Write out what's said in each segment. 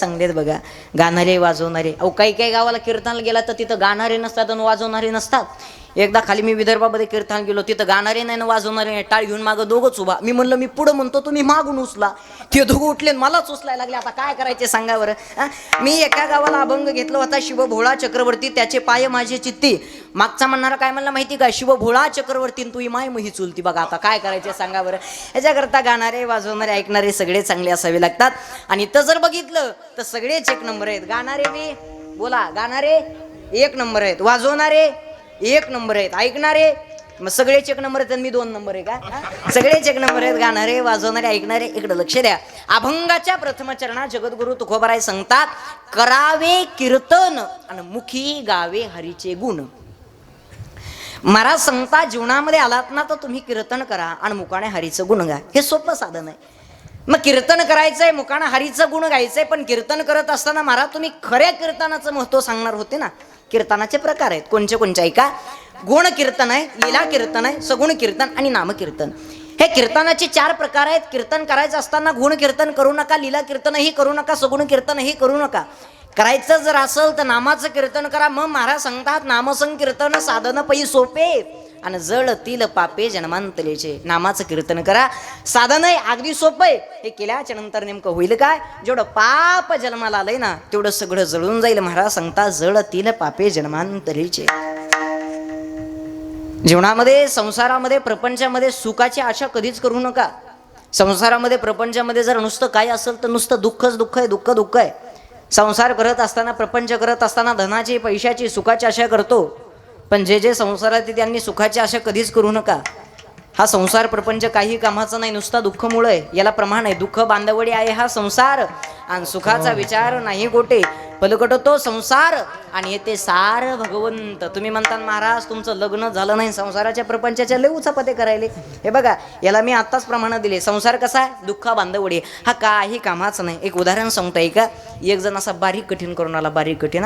चांगले आहेत बघा. गाणारे वाजवणारे. अहो काही काही गावाला कीर्तनाला गेला तर तिथं गाणारे नसतात आणि वाजवणारे नसतात. एकदा खाली मी विदर्भामध्ये कीर्तन गेलो तिथं गाणारे नाही ना वाजवणारे नाही टाळ घेऊन मागं दोघंच उभा. मी म्हणलं मी पुढं म्हणतो तुम्ही मागून उचला. ते दोघं उठले मलाच उचलायला लागले. आता काय करायचे सांगा बरं? मी एका गावाला अभंग घेतला होता शिवभोळा चक्रवर्ती त्याचे पाय माझे चित्ती. मागचा म्हणणारा काय म्हणला माहिती का? शिवभोळा चक्रवर्ती तू माय मही चुलती. बघा आता काय करायचे सांगा बरं. याच्याकरता गाणारे वाजवणारे ऐकणारे सगळे चांगले असावे लागतात. आणि इथं जर बघितलं तर सगळेच एक नंबर आहेत. गाणारे बी बोला गाणारे एक नंबर आहेत. वाजवणारे एक नंबर आहेत. ऐकणारे मग सगळेच एक नंबर आहेत आणि मी दोन नंबर आहे का? सगळेच एक नंबर आहेत गाणारे वाजवणारे ऐकणारे. इकडे लक्ष द्या. अभंगाच्या प्रथम चरणात जगद्गुरु तुकोबराय सांगतात करावे कीर्तन आणि मुखी गावे हरीचे गुण. महाराज सांगता जीवनामध्ये आलात ना तर तुम्ही कीर्तन करा आणि मुकाने हरीचं गुण गा हे सोपं साधन आहे. मग कीर्तन करायचंय मुकाना हरीचं गुण गायचंय पण कीर्तन करत असताना महाराज तुम्ही खऱ्या कीर्तनाचं महत्त्व सांगणार होते ना? कीर्तनाचे प्रकार आहेत. कोणचे कोणचे? ऐका. गुण कीर्तन आहे लीला कीर्तन आहे सगुण कीर्तन आणि नामकीर्तन हे कीर्तनाचे चार प्रकार आहेत. कीर्तन करायचं असताना गुण कीर्तन करू नका लीला कीर्तनही करू नका सगुण कीर्तनही करू नका. करायचं जर असेल तर नामाचं कीर्तन करा. मग महाराज सांगतात नामसंकीर्तन साधन पै सोपे. आणि जळतील पापे जन्मांतलेचे. नामाचं कीर्तन करा. साधन आहे अगदी सोपं आहे. हे केल्याच्यानंतर नेमकं होईल काय? जेवढं पाप जन्माला आलंय ना तेवढं सगळं जळून जाईल. महाराज सांगतात जळतील पापे जन्मांतरीचे जीवनामध्ये संसारामध्ये प्रपंचामध्ये सुखाची आशा कधीच करू नका. संसारामध्ये प्रपंचामध्ये जर नुसतं काय असेल तर नुसतं दुःखच दुःख आहे दुःख दुःख आहे. संसार करत असताना प्रपंच करत असताना धनाची पैशाची सुखाची आशा करतो. पण जे जे संसारात आहे त्यांनी सुखाची आशा कधीच करू नका. हा संसार प्रपंच काही कामाचा नाही नुसता दुःखमुळं आहे. याला प्रमाण आहे. दुःख बांधवडी आहे हा संसार. आणि सुखाचा विचार नाही गोटे. पलकट तो संसार. आणि येते सार भगवंत. तुम्ही म्हणता महाराज तुमचं लग्न झालं नाही संसाराच्या प्रपंचाच्या लय उचापते करायले. हे बघा याला मी आत्ताच प्रमाण दिले. संसार कसा आहे? दुःख बांधवडी आहे. हा काही कामाचा नाही. एक उदाहरण सांगता का एक जण असा बारीक कठीण करून आला बारीक कठीण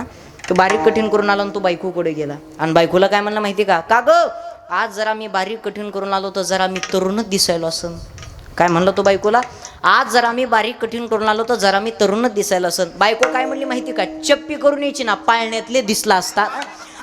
तो बारीक कठीण करून आला आणि तो बायकोकडे गेला. आणि बायकोला काय म्हणलं माहिती का? का ग? आज जरा मी बारीक कठीण करून आलो तर जरा मी तरुणच दिसायलो असं काय म्हणलं तो बायकोला? आज जरा मी बारीक कठीण करून आलो तर जरा मी तरुणच दिसायला असं बायको काय म्हणली माहिती का? चप्पी करून यायची ना पाळण्यातले दिसला असता.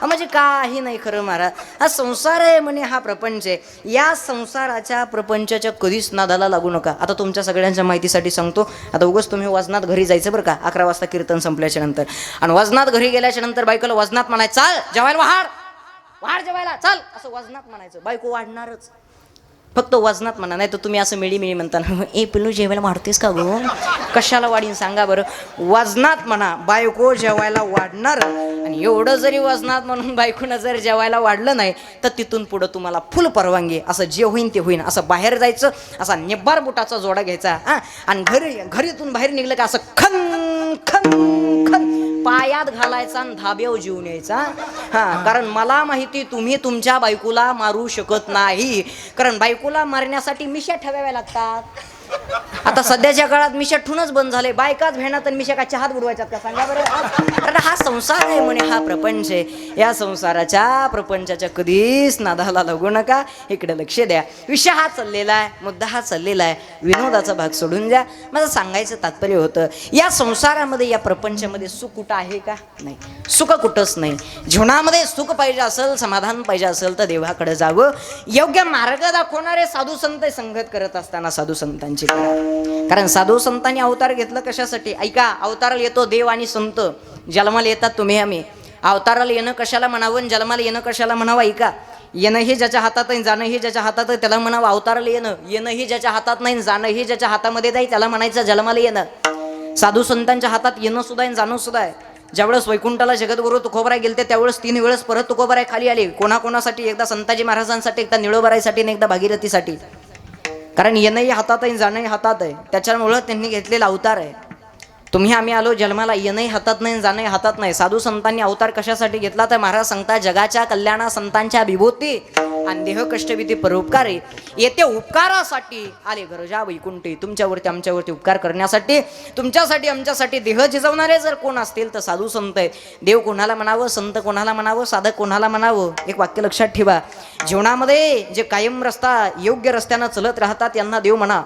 म्हणजे काही नाही खरं महाराज. हा संसार आहे म्हणे हा प्रपंच आहे. या संसाराच्या प्रपंचाच्या कधीच नादाला लागू नका. आता तुमच्या सगळ्यांच्या माहितीसाठी सांगतो. आता उगाच तुम्ही वजनात घरी जायचं बरं का? अकरा वाजता कीर्तन संपल्याच्या नंतर. आणि वजनात घरी गेल्याच्यानंतर बायकोला वजनात म्हणायचं चाल जेवायला वाढ. वाढ जेवायला. चाल. असं वजनात म्हणायचं. बायको वाढणारच. फक्त वजनात म्हणा नाही तर तुम्ही असं मिळी मिळी म्हणता ए पिल्लू जेवायला वाढतेस का गो? कशाला वाढीन सांगा बरं. वजनात म्हणा बायको जेवायला वाढणार. आणि एवढं जरी वजनात म्हणून बायकोनं जर जेवायला वाढलं नाही तर तिथून पुढं तुम्हाला फुल परवानगी. असं जे होईन ते होईन. असं बाहेर जायचं असा निब्बार बुटाचा जोडा घ्यायचा हा. आणि घरी घरीतून बाहेर निघलं का असं खन खन खन. पायात घालायचा आणि धाब्यावर जीवन यायचा हा कारण मला माहिती तुम्ही तुमच्या बायकोला मारू शकत नाही. कारण बायकोला मारण्यासाठी मिशा ठेवाव्या लागतात. आता सध्याच्या काळात मिशा ठूनच बंद झाले. बायकाच भेणात आणि मिशा का चहात बुडवायच्यात का? सांगा बरं. कारण हा संसार आहे म्हणे हा प्रपंच आहे. या संसाराच्या प्रपंचाच्या कधीच नादाला लागू नका. इकडे लक्ष द्या. विषय हा चाललेला आहे मुद्दा हा चाललेला आहे. विनोदाचा भाग सोडून द्या. माझं सांगायचं तात्पर्य होतं या संसारामध्ये या प्रपंचामध्ये सुख कुठं आहे का? नाही. सुख कुठंच नाही. जीवनामध्ये सुख पाहिजे असेल समाधान पाहिजे असेल तर देवाकडे जावं. योग्य मार्ग दाखवणारे साधू संत संगत करत असताना साधू संतांची करा कारण साधू संतांनी अवतार घेतलं कशासाठी? ऐका अवताराला येतो देव आणि संत. जन्माला येतात तुम्ही आम्ही. अवताराला येणं कशाला म्हणावं आणि जन्माला येणं कशाला म्हणावं? ऐका येणं हे ज्याच्या हातात आहे जाणं हे ज्याच्या हातात आहे त्याला म्हणावं अवताराला येणं. येणं हे ज्याच्या हातात नाही जाणं हे ज्याच्या हातामध्ये जाईल त्याला म्हणायचं जन्माला येणं. साधू संतांच्या हातात येणं सुद्धा आहे जाणं सुद्धा आहे. ज्यावेळेस वैकुंठाला जगद्गुरु तुकोबराय गेलते त्यावेळेस तीन वेळेस परत तुकोबराय खाली आले. कोणाकोणासाठी? एकदा संताजी महाराजांसाठी एकदा निळोबरायसाठी आणि एकदा भागीरथीसाठी. कारण येणंही हातात आहे जाणंही हातात आहे. त्याच्यामुळं त्यांनी घेतलेला अवतार आहे. तुम्ही आम्ही आलो जन्माला येणंही हातात नाही जाणंही हातात नाही. साधू संतांनी अवतार कशासाठी घेतला तर महाराज सांगता जगाच्या कल्याणा संतांच्या विभूती. आणि देह कष्टविधी परोपकारी. येते उपकारासाठी. आले गरजा वैकुंठी. तुमच्यावरती आमच्यावरती उपकार करण्यासाठी तुमच्यासाठी आमच्यासाठी देह जिजवणारे जर कोण असतील तर साधू संत आहेत. देव कोणाला म्हणावं? संत कोणाला म्हणावं? साधक कोणाला म्हणावं? एक वाक्य लक्षात ठेवा. जीवनामध्ये जे कायम रस्ता योग्य रस्त्यानं चलत राहतात यांना देव म्हणा.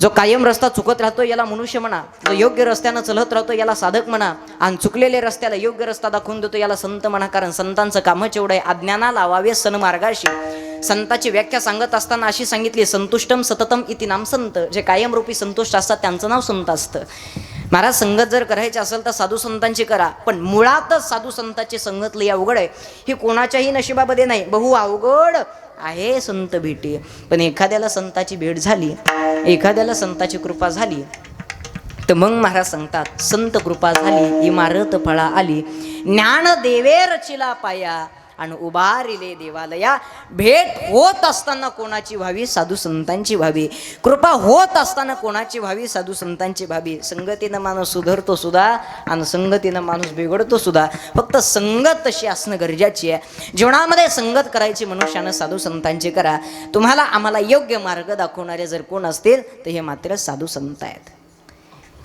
जो कायम रस्ता चुकत राहतो याला मनुष्य म्हणा जो योग्य रस्त्यानं चलत राहतो याला साधक म्हणा आणि चुकलेले रस्त्याला योग्य रस्ता दाखवून देतो याला संत म्हणा कारण संतांचं कामच एवढं आहे. अज्ञाना लावावे सन्मार्गाशी संताची व्याख्या सांगत असताना अशी सांगितली संतुष्टम सततम इति नाम संत. जे कायमरूपी संतुष्ट असतात त्यांचं नाव संत असतं. महाराज संगत जर करायची असेल तर साधू संतांची करा पण मुळातच साधू संतांची संगत लई अवघड आहे. ही कोणाच्याही नशिबामध्ये नाही बहु अवघड आहे संत भेटी. पण एखाद्याला संताची भेट झाली एखाद्याला संताची कृपा झाली तर मग महाराज सांगतात संत कृपा झाली इमारत फळा आली. ज्ञान देवे रचिला पाया आणि उभारिले देवालया. भेट होत असताना कोणाची व्हावी? साधू संतांची व्हावी. कृपा होत असताना कोणाची व्हावी? साधू संतांची व्हावी. संगतीनं माणूस सुधरतो सुद्धा आणि संगतीनं माणूस बिघडतो सुद्धा. फक्त संगत तशी असणं गरजेची आहे. जीवनामध्ये संगत करायची मनुष्यानं साधू संतांची करा. तुम्हाला आम्हाला योग्य मार्ग दाखवणारे जर कोण असतील तर हे मात्र साधू संत आहेत.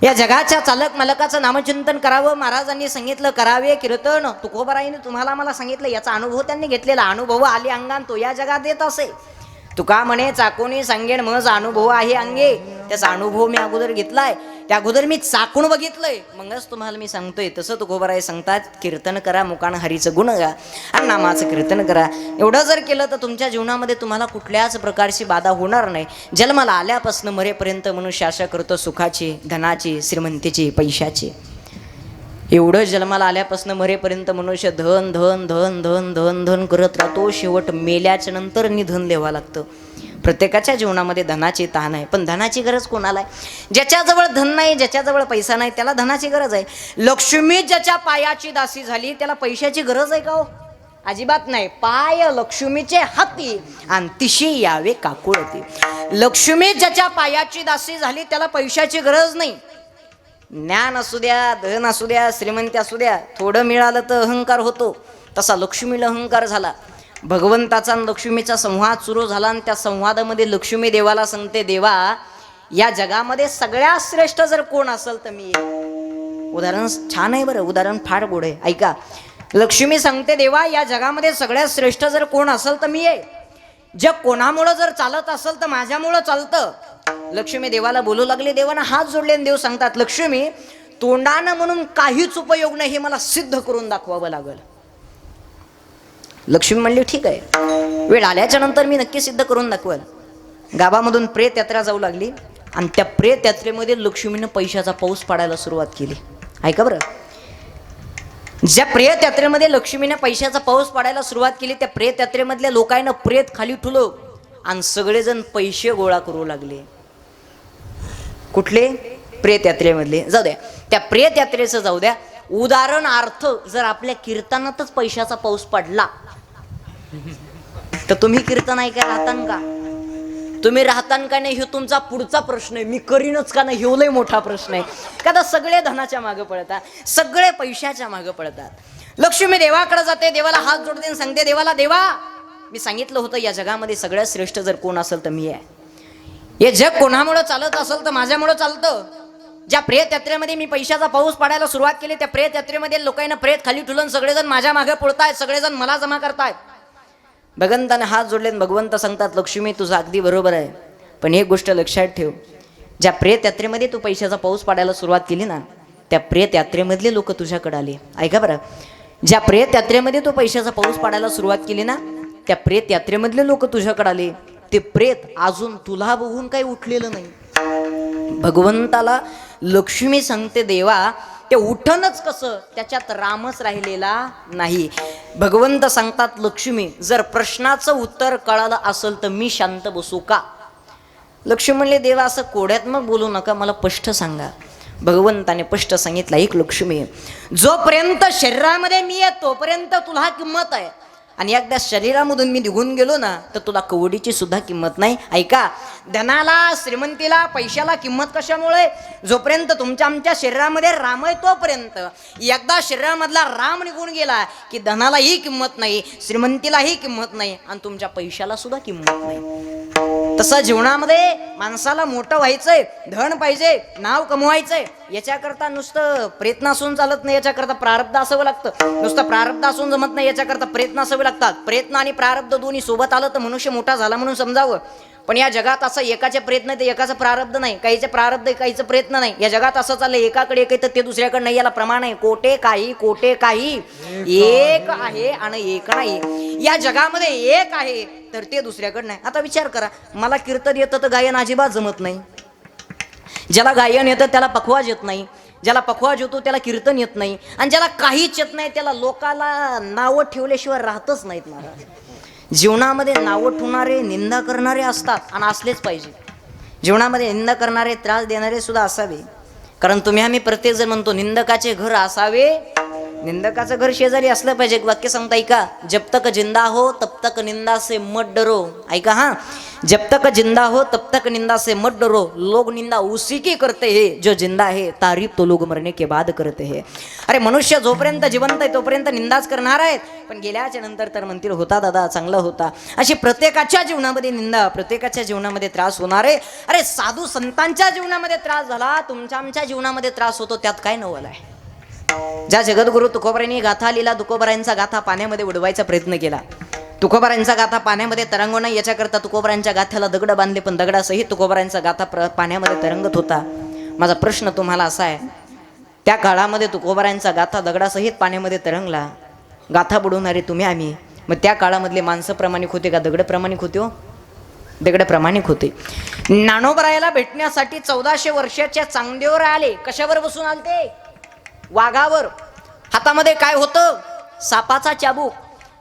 या जगाच्या चालक मालकाचं नामचिंतन करावं महाराजांनी सांगितलं करावे कीर्तन तुकोबराईने तुम्हाला मला सांगितलं याचा अनुभव त्यांनी घेतलेला अनुभव आली अंगान तो या जगात येत असे. तुका म्हणे चाकोनी सांगेन मज अनुभव आहे अंगे. त्याचा अनुभव मी अगोदर घेतलाय. त्या अगोदर मी चाकून बघितलंय. मगच तुम्हाला मी सांगतोय तसं तुकोबराय सांगतात कीर्तन करा मुकान हरीचं गुण गा आणि नामाचं कीर्तन करा. एवढं जर केलं तर तुमच्या जीवनामध्ये तुम्हाला कुठल्याच प्रकारची बाधा होणार नाही. जन्माला आल्यापासून मरेपर्यंत मनुष्य आशा करतो सुखाची धनाची श्रीमंतीची पैशाची. एवढं जन्माला आल्यापासून मरेपर्यंत मनुष्य धन धन धन धन धन धन करत राहतो. शेवट मेल्याच्या नंतर निधन द्यावं लागतं. प्रत्येकाच्या जीवनामध्ये धनाची तहान आहे. पण धनाची गरज कोणाला आहे? ज्याच्याजवळ धन नाही ज्याच्याजवळ पैसा नाही त्याला धनाची गरज आहे. लक्ष्मी ज्याच्या पायाची दासी झाली त्याला पैशाची गरज आहे का हो? अजिबात नाही. पाय लक्ष्मीचे हाती आणि तिशी यावे काकुळती. लक्ष्मी ज्याच्या पायाची दासी झाली त्याला पैशाची गरज नाही. ज्ञान असू द्या धन असू द्या श्रीमंती असू द्या थोडं मिळालं तर अहंकार होतो. तसा लक्ष्मीला अहंकार झाला. भगवंताचा आणि लक्ष्मीचा संवाद सुरू झाला आणि त्या संवादामध्ये लक्ष्मी देवाला सांगते देवा या जगामध्ये सगळ्यात श्रेष्ठ जर कोण असेल तर मी उदाहरण छान आहे बरं उदाहरण फार गोड आहे. ऐका. लक्ष्मी सांगते देवा या जगामध्ये सगळ्यात श्रेष्ठ जर कोण असेल तर मी आहे जग कोणामुळं जर चालत असेल तर माझ्यामुळं चालतं. लक्ष्मी देवाला बोलू लागले देवानं हात जोडले देव सांगतात लक्ष्मी तोंडानं म्हणून काहीच उपयोग नाही हे मला सिद्ध करून दाखवावं लागलं. लक्ष्मी म्हणली ठीक आहे. वेळ आल्याच्यानंतर मी नक्की सिद्ध करून दाखवल. गावामधून प्रेत यात्रा जाऊ लागली आणि त्या प्रेत यात्रेमध्ये लक्ष्मीनं पैशाचा पाऊस पाडायला सुरुवात केली. ऐका बरं? ज्या प्रेत यात्रेमध्ये लक्ष्मीने पैशाचा पाऊस पाडायला सुरुवात केली त्या प्रेत यात्रेमधल्या लोकांना प्रेत खाली ठुलो आणि सगळेजण पैसे गोळा करू लागले. कुठले? प्रेत यात्रेमधले. जाऊ द्या. त्या प्रेत यात्रेचं जाऊ द्या. उदाहरणार्थ जर आपल्या कीर्तनातच पैशाचा पाऊस पडला तर तुम्ही कीर्तन ऐकाय राहतान का? तुम्ही राहतान का नाही हे तुमचा पुढचा प्रश्न आहे. मी करीनच का नाही हे लय मोठा प्रश्न आहे. का तर सगळे धनाच्या मागे पळतात सगळे पैशाच्या मागे पळतात लक्ष्मी देवाकडे जाते देवाला हात जोडते आणि सांगते देवाला देवा मी सांगितलं होतं या जगामध्ये सगळ्यात श्रेष्ठ जर कोण असेल तर मी आहे. हे जग कोणामुळं चालत असेल तर माझ्यामुळं चालतं. ज्या प्रेत यात्रेमध्ये मी पैशाचा पाऊस पाडायला सुरुवात केली त्या प्रेत यात्रेमध्ये लोकांना प्रेत खाली ठुलून सगळेजण माझ्या मागे पळतायत सगळेजण मला जमा करतायत. भगवंताने हात जोडले भगवंत सांगतात लक्ष्मी तुझं अगदी बरोबर आहे. पण एक गोष्ट लक्षात ठेव. ज्या प्रेत यात्रेमध्ये तू पैशाचा पाऊस पाडायला सुरुवात केली ना त्या प्रेत यात्रेमधले लोक तुझ्याकडे आले. ऐका बरं. ज्या प्रेत यात्रेमध्ये तू पैशाचा पाऊस पाडायला सुरुवात केली ना त्या प्रेत यात्रेमधले लोक तुझ्याकडे आले. ते प्रेत अजून तुला बघून काही उठलेलं नाही. भगवंताला लक्ष्मी सांगते देवा ते उठणच कसं? त्याच्यात रामच राहिलेला नाही. भगवंत सांगतात लक्ष्मी जर प्रश्नाचं उत्तर कळालं असेल तर मी शांत बसू का? लक्ष्मी म्हणले देवा असं कोड्यात मग बोलू नका मला स्पष्ट सांगा. भगवंताने स्पष्ट सांगितलं एक लक्ष्मी जोपर्यंत शरीरामध्ये मी आहे तोपर्यंत तुला किंमत आहे. आणि एकदा शरीरामधून मी निघून गेलो ना तर तुला कवडीची सुद्धा किंमत नाही. ऐका धनाला श्रीमंतीला पैशाला किंमत कशामुळे? जोपर्यंत तुमच्या आमच्या शरीरामध्ये राम आहे तोपर्यंत. एकदा शरीरामधला राम निघून गेला की धनालाही किंमत नाही श्रीमंतीलाही किंमत नाही आणि तुमच्या पैशाला सुद्धा किंमत नाही. तसं जीवनामध्ये माणसाला मोठं व्हायचंय धन पाहिजे नाव कमवायचंय याच्याकरता नुसतं प्रयत्न असून चालत नाही याच्याकरता प्रारब्ध असावं लागतं. नुसतं प्रारब्ध असून जमत नाही याच्याकरता प्रयत्न असावे लागतात. प्रयत्न आणि प्रारब्ध दोन्ही सोबत आलं तर मनुष्य मोठा झाला म्हणून समजावं. पण या जगात असं एकाचे प्रयत्न ते एकाचं प्रारब्ध नाही. काहीचे प्रारब्ध आहे, काहीचं प्रयत्न नाही. या जगात असं चाललं एकाकडे एक आहे तर ते दुसऱ्याकडे नाही याला प्रमाण आहे. कोटे काही कोटे काही. एक आहे आणि एक नाही. या जगामध्ये एक आहे तर ते दुसऱ्याकडे नाही आता विचार करा मला कीर्तन येतं तर गायन अजिबात जमत नाही. ज्याला गायन येतं त्याला पखवाज येत नाही. ज्याला पखवाज येतो त्याला कीर्तन येत नाही. आणि ज्याला काहीच येत नाही त्याला लोकाला नावं ठेवल्याशिवाय राहतच नाहीत महाराज. जीवनामध्ये नावं ठेवणारे निंदा करणारे असतात आणि असलेच पाहिजे. जीवनामध्ये निंदा करणारे त्रास देणारे सुद्धा असावे. कारण तुम्ही आम्ही प्रत्येकजण म्हणतो निंदकाचे घर असावे निंदकाचं घर शेजारी असलं पाहिजे. एक वाक्य सांगता ऐका. जब तक जिंदा हो तब तक निंदा से मत डरो. ऐका हा? जब तक जिंदा हो तब तक निंदा से मत डरो. लोग निंदा उसी की करते हैं जो जिंदा है. तारीफ तो लोग मरने के बाद करते हैं. अरे मनुष्य जोपर्यंत जिवंत आहे तोपर्यंत निंदाच करणार आहेत. पण गेल्याच्यानंतर तर म्हणतील होता दादा चांगला होता. अशी प्रत्येकाच्या जीवनामध्ये निंदा प्रत्येकाच्या जीवनामध्ये त्रास होणार आहे. अरे साधू संतांच्या जीवनामध्ये त्रास झाला तुमच्या आमच्या जीवनामध्ये त्रास होतो त्यात काय नवल आहे? ज्या जगद्गुरु तुकोबरांनी गाथा लिहिला तुकोबरांचा गाथा पाण्यामध्ये उडवायचा प्रयत्न केला. तुकोबरायांचा गाथा पाण्यामध्ये तरंगो नाही याच्याकरता तुकोबरांच्या गाथ्याला दगड बांधले पण दगडासहित तुकोबरांचा गाथा प्र पाण्यामध्ये तरंगत होता. माझा प्रश्न तुम्हाला असा आहे त्या काळामध्ये तुकोबरांचा गाथा दगडासहित पाण्यामध्ये तरंगला. गाथा बुडवणारे तुम्ही आम्ही. मग त्या काळामधले माणसं प्रामाणिक होते का? दगड प्रमाणिक होते हो. दगड प्रामाणिक होते. नानोबरायाला भेटण्यासाठी चौदाशे वर्षाच्या चांगदेवर आले. कशावर बसून आलते? वाघावर. हातामध्ये काय होतं? सापाचा चाबूक.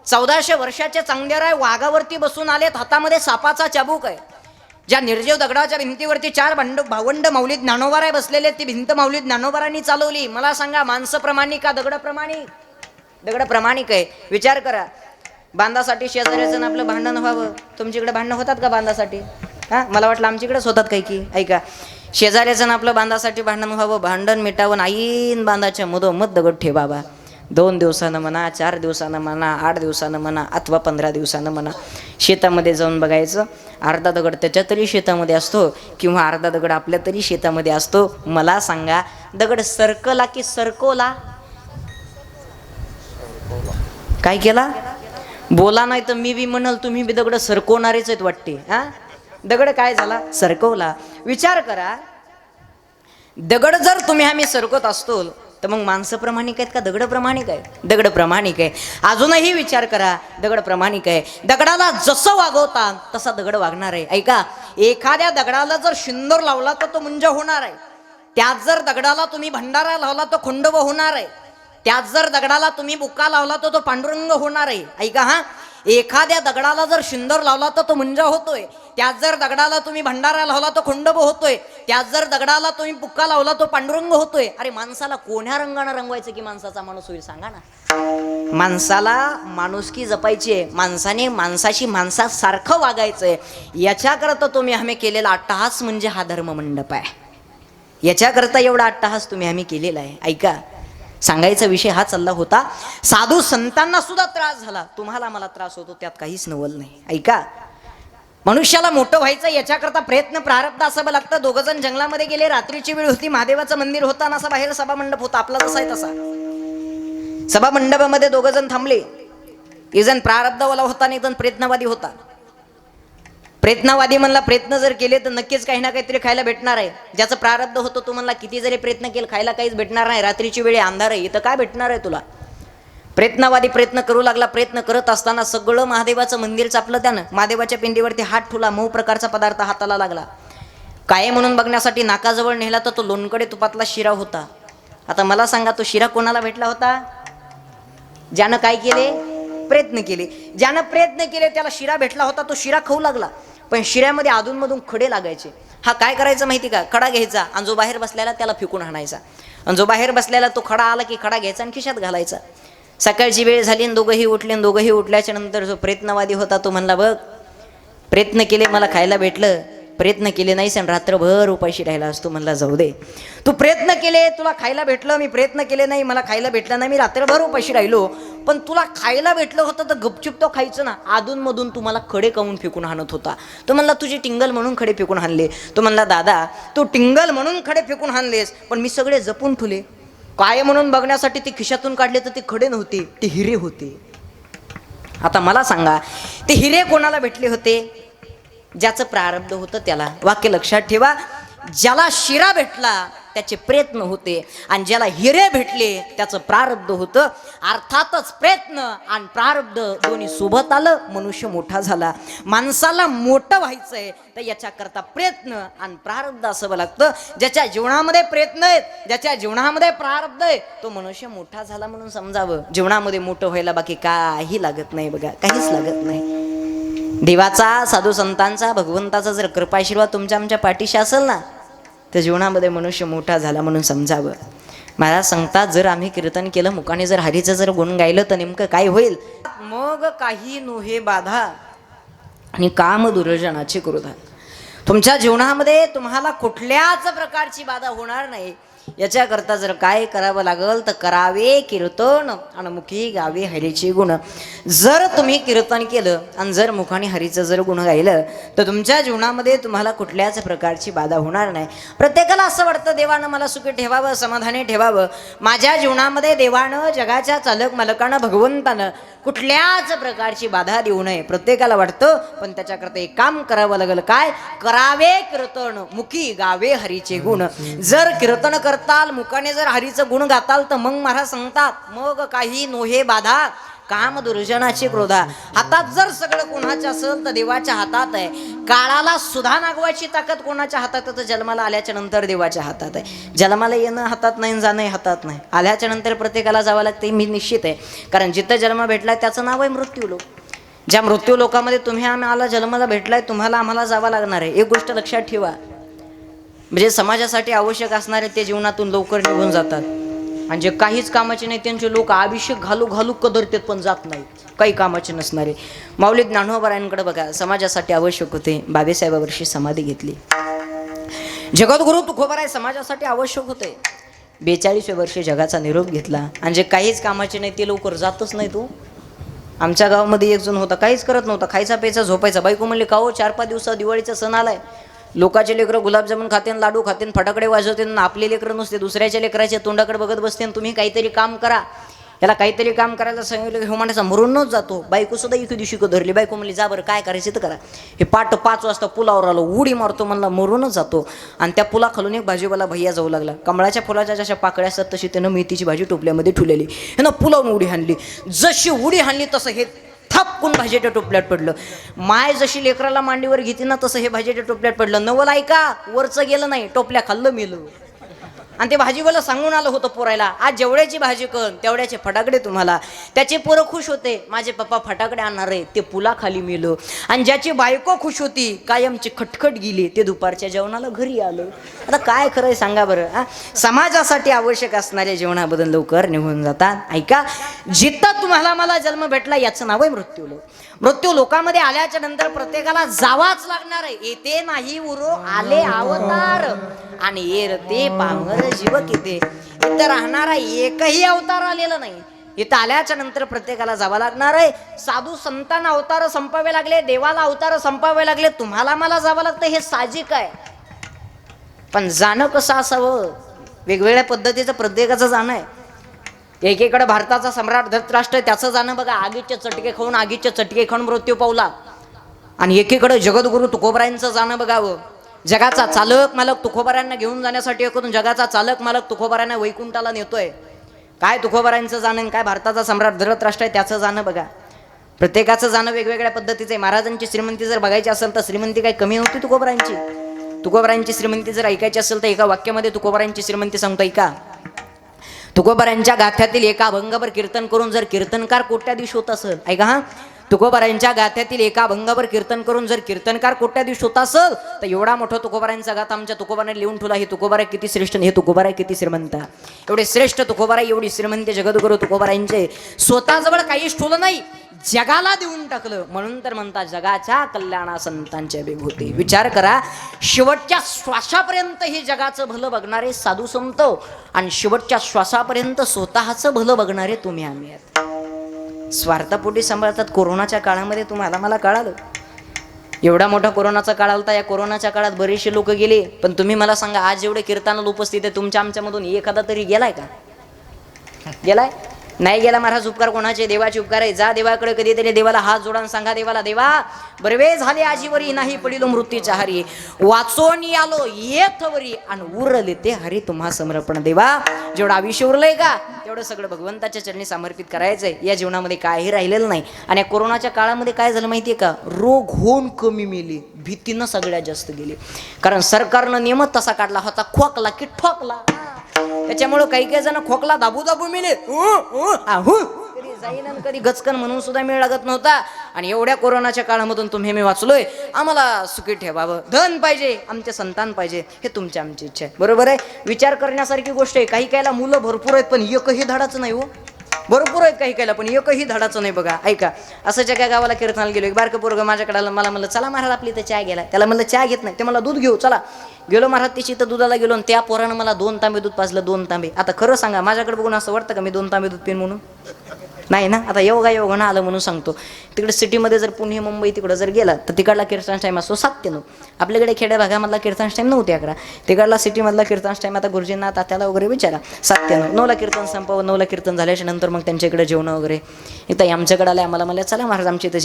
चौदाशे वर्षाचे चांगदेराय वाघावरती बसून आलेत. हातामध्ये सापाचा चाबूक आहे. ज्या निर्जीव दगडाच्या भिंतीवरती चार भांड भावंड माऊलीत ज्ञानोबाराय बसलेले ती भिंत माऊलीत ज्ञानोबारांनी चालवली. मला सांगा माणसं प्रमाणिक का दगड प्रमाणिक? दगड प्रमाणिक आहे. विचार करा. बांधासाठी शेजाऱ्याचं आपलं भांडण व्हावं. तुमच्याकडे भांडणं होतात का बांधासाठी? हां? मला वाटलं आमच्याकडेच होतात काही की. ऐका. शेजाऱ्याचं आपलं बांधासाठी भांडण व्हावं भांडण मिटावं आईन बांधाच्या मधोमध दगड ठेवावा दोन दिवसानं म्हणा चार दिवसानं म्हणा आठ दिवसानं म्हणा अथवा पंधरा दिवसानं म्हणा. शेतामध्ये जाऊन बघायचं. अर्धा दगड त्याच्या तरी शेतामध्ये असतो किंवा अर्धा दगड आपल्या तरी शेतामध्ये असतो. मला सांगा दगड सरकला की सरकोला? काय केला? बोला नाही तर मी बी म्हणाल तुम्ही बी दगड सरकवणारेच आहेत वाटते हा? दगड काय झाला? सरकवला. विचार करा. दगड जर तुम्ही आम्ही सरकत असतो तर मग माणसं प्रमाणिक आहेत का? दगड प्रमाणिक आहे दगड प्रमाणिक आहे. अजूनही विचार करा दगड प्रमाणिक आहे. दगडाला जसं वागवता तसा दगड वागणार आहे. ऐका एखाद्या दगडाला जर शिंदोर लावला तर तो मुंज होणार आहे. त्यात जर दगडाला तुम्ही भंडारा लावला तर खंडोबा होणार आहे. त्यात जर दगडाला तुम्ही बुक्का लावला तर तो पांडुरंग होणार आहे. ऐका हा. एखाद्या दगडाला जर शिंदर लावला तर तो मुंजा होतोय. त्यात जर दगडाला तुम्ही भंडारा लावला तो खंडोब होतोय. त्याच जर दगडाला तुम्ही पुक्का लावला तो पांडुरंग होतोय. अरे माणसाला कोण्या रंगानं रंगवायचं की माणसाचा माणूस होईल? सांगा ना. माणसाला माणुसकी जपायची आहे माणसाने माणसाशी माणसासारखं वागायचंय. याच्याकरता तुम्ही आम्ही केलेला अट्टहास म्हणजे हा धर्ममंडप आहे. याच्याकरता एवढा अट्टहास तुम्ही आम्ही केलेला आहे. ऐका. सांगायचा विषय हा चालला होता. साधू संतांना सुद्धा त्रास झाला. तुम्हाला मला त्रास होतो त्यात काहीच नवल नाही. ऐका. मनुष्याला मोठं व्हायचं याच्याकरता प्रयत्न प्रारब्ध असावं लागतं. दोघं जण जंगलामध्ये गेले रात्रीची वेळ होती महादेवाचं मंदिर होताना आणि असा बाहेर सभा मंडप होता आपला जसा आहे तसा. सभा मंडपामध्ये दोघं जण थांबले. एक जण प्रारब्धवाला होता आणि एक जण प्रयत्नवादी होता. प्रयत्नवादी म्हणला प्रयत्न जर केले तर नक्कीच काही ना काहीतरी खायला भेटणार आहे. ज्याचं प्रारब्ध होतो तू म्हणला किती जरी प्रयत्न केला खायला काहीच भेटणार नाही. रात्रीची वेळ अंधार आहे. इथं काय भेटणार आहे तुला? प्रयत्नवादी प्रयत्न करू लागला. प्रयत्न करत असताना सगळं महादेवाचं मंदिर चापलं त्यानं. महादेवाच्या पिंडीवरती हात ठुला. मऊ प्रकारचा पदार्थ हाताला लागला. काय म्हणून बघण्यासाठी नाकाजवळ नेला तर तो लोणकडे तुपातला शिरा होता. आता मला सांगा तो शिरा कोणाला भेटला होता? ज्यानं काय केले? प्रयत्न केले. ज्यानं प्रयत्न केले त्याला शिरा भेटला होता तो शिरा खाऊ लागला. पण शिऱ्यामध्ये अधूनमधून खडे लागायचे. हा काय करायचं माहिती का? खडा घ्यायचा आणि जो बाहेर बसलेला त्याला फिकून हाणायचा आणि जो बाहेर बसलेला तो खडा आला की खडा घ्यायचा आणि खिशात घालायचा. सकाळची वेळ झाली आणि दोघंही उठले आणि दोघंही उठल्याच्या नंतर जो प्रयत्नवादी होता तो म्हणला बघ प्रयत्न केले मला खायला भेटलं. प्रयत्न केले नाहीस आणि रात्रभर उपाशी राहिला असतो म्हणला जाऊ दे. तू प्रयत्न केले तुला खायला भेटलं मी प्रयत्न केले नाही मला खायला भेटलं नाही मी रात्रभर उपाशी राहिलो. पण तुला खायला भेटलं होतं तर गपचूप तो खायचं ना. अधूनमधून तुम्हाला खडे काऊन फेकून हाणत होता. तो म्हणला तुझी टिंगल म्हणून खडे फेकून हाणले. तो म्हणला दादा तू टिंगल म्हणून खडे फेकून हाणलेस पण मी सगळे जपून ठेवले. काय म्हणून बघण्यासाठी ते खिशातून काढले तर ते खडे नव्हते ते हिरे होते. आता मला सांगा ते हिरे कोणाला भेटले होते? ज्याचं प्रारब्ध होतं त्याला वाक्य लक्षात ठेवा. ज्याला शिरा भेटला त्याचे प्रयत्न होते. आणि ज्याला हिरे भेटले त्याचं प्रारब्ध होतं. अर्थातच प्रयत्न आणि प्रारब्ध दोन्ही सोबत आलं मनुष्य मोठा झाला. माणसाला मोठं व्हायचंय तर याच्याकरता प्रयत्न आणि प्रारब्ध असावं लागतं. ज्याच्या जीवनामध्ये प्रयत्न आहेत ज्याच्या जीवनामध्ये प्रारब्ध आहे तो मनुष्य मोठा झाला म्हणून समजावं. जीवनामध्ये मोठं व्हायला बाकी काही लागत नाही बघा काहीच लागत नाही. देवाचा साधू संतांचा भगवंताचा जर कृपाशीर्वाद तुमच्या आमच्या पाठीशी असेल ना तर जीवनामध्ये मनुष्य मोठा झाला म्हणून समजावं. मला सांगतात जर आम्ही कीर्तन केलं मुखाने जर हरीचं जर गुण गायलं तर नेमकं काय होईल? मग काही नोहे बाधा आणि काम दुर्जनाची क्रोधा. तुमच्या जीवनामध्ये तुम्हाला कुठल्याच प्रकारची बाधा होणार नाही. याच्याकरता जर काय करावं लागल तर करावे कीर्तन. आणि मुखी गावे हरीचे गुण. जर तुम्ही कीर्तन केलं आणि जर मुखाने हरीचं जर गुण गायलं तर तुमच्या जीवनामध्ये तुम्हाला कुठल्याच प्रकारची बाधा होणार नाही. प्रत्येकाला असं वाटतं देवानं मला सुखी ठेवावं समाधानी ठेवावं. माझ्या जीवनामध्ये देवानं जगाच्या चालक मालकानं भगवंतानं कुठल्याच प्रकारची बाधा देऊ नये. प्रत्येकाला वाटतं पण त्याच्याकरता एक काम करावं लागेल. काय? करावे कीर्तन. मुखी गावे हरीचे गुण. जर कीर्तन करताल मुखाने जर हरीचं गुण गाताल तर मग महाराज सांगतात मग काही नोहे बाधा. काम दुर्जनाची क्रोधा. हातात जर सगळं कोणाच्या असेल तर देवाच्या हातात आहे. काळाला सुद्धा नागवायची ताकद कोणाच्या हातात आहे? तर जन्माला आल्याच्यानंतर देवाच्या हातात आहे. जन्माला येणं हातात नाही जाणं हातात नाही. आल्याच्यानंतर प्रत्येकाला जावं लागते मी निश्चित आहे. कारण जिथं जन्म भेटलाय त्याचं नाव आहे मृत्यू लोक. ज्या मृत्यू लोकामध्ये तुम्ही आम्हाला जन्माला भेटलाय तुम्हाला आम्हाला जावं लागणार आहे. एक गोष्ट लक्षात ठेवा. म्हणजे समाजासाठी आवश्यक असणारे ते जीवनातून लवकर निघून जातात. आणि जे काहीच कामाचे नाही त्यांचे लोक अभिषेक घालू घालू कदरतेत पण जात नाहीत. काही कामाचे नसणारे. माऊली ज्ञानोबरायांकडे बघा समाजासाठी आवश्यक होते. बाबेसाहेबावर्षी समाधी घेतली. जगद्गुरु तुकोबराय समाजासाठी आवश्यक होते. बेचाळीसव्या वर्षी जगाचा निरोप घेतला. आणि जे काहीच कामाचे नाही ते लवकर जातच नाही तू हो. आमच्या गावामध्ये एक जण होता काहीच करत नव्हता. खायचा प्यायचा झोपायचा. बायको म्हणले का हो चार पाच दिवसा दिवाळीचा सण आलाय. लोकाचे लेकरं गुलाबजामुन खातेन लाडू खातेन फटाकडे वाजवते आपले लेकरं नुसते दुसऱ्याच्या लेकराच्या तोंडाकडे बघत बसते आणि तुम्ही काहीतरी काम करा. याला काहीतरी काम करायला सांगितलं हे हो, माणसा मरूनच जातो. बायको सुद्धा इकडे दिवशी को धरली. बायको म्हणली जा बरं काय करायचं तर करा. हे पाट पाच वाजता पुलावर आलो. उडी मारतो म्हणला मरूनच जातो. आणि त्या पुलाखालून एक भाजीवाला भैया जाऊ लागला. कमळाच्या फुलाच्या जशा पाकळ्या असतात तशी त्यानं मेथीची भाजी टोपल्यामध्ये ठेवलेली. ना पुलावून उडी हाणली. जशी उडी हाणली तसं हे थापकून भाजीच्या टोपल्यात पडलं. माय जशी लेकराला मांडीवर घेते ना तसं हे भाजीच्या टोपल्यात पडलं. नवल ऐका वरचं गेलं नाही टोपल्या खाल्लं मेलं. आणि ते भाजीवाला सांगून आलं होतं पोरायला आज जेवढ्याची भाजी कर तेवढ्याचे फटाकडे तुम्हाला. त्याचे पोरं खुश होते माझे पप्पा फटाकडे आणणार आहे ते पुलाखाली मेलो. आणि ज्याची बायको खुश होती कायमची खटखट गेली ते दुपारच्या जेवणाला घरी आलं. आता काय खरंय सांगा बरं हा? समाजासाठी आवश्यक असणाऱ्या जेवणाबद्दल लवकर निघून जातात. ऐका जिथं तुम्हाला मला जन्म भेटला याचं नाव आहे मृत्यू लोक. मृत्यू लोकांमध्ये आल्याच्यानंतर प्रत्येकाला जावाच लागणार आहे. येते नाही उरो आले अवतार. आणि येर ते पांगर जीव किती इथं. राहणारा एकही अवतार आलेला नाही. इथं आल्याच्यानंतर प्रत्येकाला जावं लागणार आहे. साधू संतांना अवतार संपावे लागले देवाला अवतार संपावे लागले तुम्हाला मला जावं लागतं हे साहजिक आहे. पण जाणं कसं असावं? वेगवेगळ्या पद्धतीचं प्रत्येकाचं जाणं आहे. एकीकडे भारताचा सम्राट धृतराष्ट्र त्याचं जाणं बघा आगीचे चटके खाऊन आगीचे चटके खाऊन मृत्यू पावला. आणि एकीकडे जगद्गुरु तुकोबरायांचं जाणं बघावं. जगाचा चालक मालक तुकोबरायांना घेऊन जाण्यासाठी एकूण जगाचा चालक मालक तुकोबरायांना वैकुंठाला नेतोय. काय तुकोबरायांचं जाणं आणि काय भारताचा सम्राट धृतराष्ट्र आहे त्याचं जाणं बघा. प्रत्येकाचं जाणं वेगवेगळ्या पद्धतीचं आहे. महाराजांची श्रीमंती जर बघायची असेल तर श्रीमंती काही कमी नव्हती तुकोबरांची तुकोबरांची श्रीमंती जर ऐकायची असेल तर एका वाक्यामध्ये तुकोबरांची श्रीमंती सांगतो ऐका तुकोबरांच्या गाथ्यातील एका अभंगावर कीर्तन करून जर कीर्तनकार कोट्याधीश होत असेल ऐका हा तुकोबारायांच्या गाथ्यातील एका भंगावर कीर्तन करून जर कीर्तनकार कोट्याधीश होत असेल तर एवढा मोठा तुकोबारायांचा गाथा आमच्या तुकोबाराने लिहून ठेवला हे तुकोबारा किती श्रेष्ठ हे तुकोबारा किती श्रीमंत. एवढे श्रेष्ठ तुकोबाराई एवढी श्रीमंत जगदगुरु तुकोबारायांचे स्वतःजवळ काहीच ठेवलं नाही जगाला देऊन टाकलं. म्हणून तर म्हणता जगाच्या कल्याणा संतांची अभिभूती. विचार करा शेवटच्या श्वासापर्यंत हे जगाचं भलं बघणारे साधू संत आणि शेवटच्या श्वासापर्यंत स्वतःचं भलं बघणारे तुम्ही आम्ही आहेत. स्वार्थापोटी सांभाळतात. कोरोनाच्या काळामध्ये तुम्हाला मला कळालं. एवढा मोठा कोरोनाचा काळ होता या कोरोनाच्या काळात बरेचसे लोक गेले. पण तुम्ही मला सांगा आज जेवढे कीर्तनाला उपस्थित आहे तुमच्या आमच्यामधून एखादा तरी गेलाय का? गेलाय? नाही गेला महाराज उपकार कोणाचे? देवाचे उपकार आहे. जा देवाकडे कधीतरी देवाला हात जोडा सांगा देवाला देवा बरवे झाले आजीवरी नाही पडिलो मृत्यूच्या हरी. वाचून आलो येथवरी आणि उरले ते हरी. तुम्हा समर्पण देवा जेवढा आयुष्य उरलंय का? तेवढं सगळं भगवंताच्या चरणी समर्पित करायचंय. या जीवनामध्ये काही राहिलेलं नाही. आणि या कोरोनाच्या काळामध्ये काय झालं माहितीये का? रोग होऊन कमी मेली. भीतीनं सगळ्यात जास्त गेली. कारण सरकारनं नियमच तसा काढला होता खोकला की ठोकला. त्याच्यामुळं काही काही जण खोकला दाबू दाबू मिले जाईन कधी गचकन म्हणून सुद्धा मेळ लागत नव्हता. आणि एवढ्या कोरोनाच्या काळामधून तुम्ही मी वाचलोय. आम्हाला सुखी ठेवावं. धन पाहिजे आमचे संतान पाहिजे हे तुमची आमची इच्छा आहे. बरोबर आहे? विचार करण्यासारखी गोष्ट आहे. काही काहीला मुलं भरपूर आहेत पण एकही धाडाचं नाही हो. भरपूर आहेत काही काहीला पण एकही धडाचं नाही बघा. ऐका. असं ज्या काय गावाला कीर्तनाला गेलो एक बारकं पोरगं माझ्याकडे मला म्हणलं चला महाराज आपली तर चहा गेला त्याला म्हणलं चहा घेत नाही. ते मला दूध घेऊ चला. गेलो महाराज तिची तर दुधाला गेलो आणि त्या पोरानं मला दोन तांबे दूध पाजलं दोन तांबे. आता खरं सांगा माझ्याकडे बघून असं वाटतं का मी दोन तांबे दूध पिन म्हणून? नाही ना? आता योगा योगानं आलं म्हणून सांगतो. तिकडे सिटीमध्ये जर पुणे मुंबई तिकडं जर गेला तर तिकडला कीर्तन टाईम असतो सात ते नऊ आपल्याकडे खेड्या भागामधला कीर्तन टाईम नव्हते अकरा. तिकडला सिटीमधला कीर्तन टाईम आता गुरुजींना तात्याला वगैरे विचारा. सात ते नऊ नऊला कीर्तन संपव नऊला कीर्तन झाल्याच्यानंतर मग त्यांच्याकडे जेवणं जेवण वगैरे. इथं आमच्याकडे आलं आम्हाला म्हणलं चला महाराज आमच्या इथे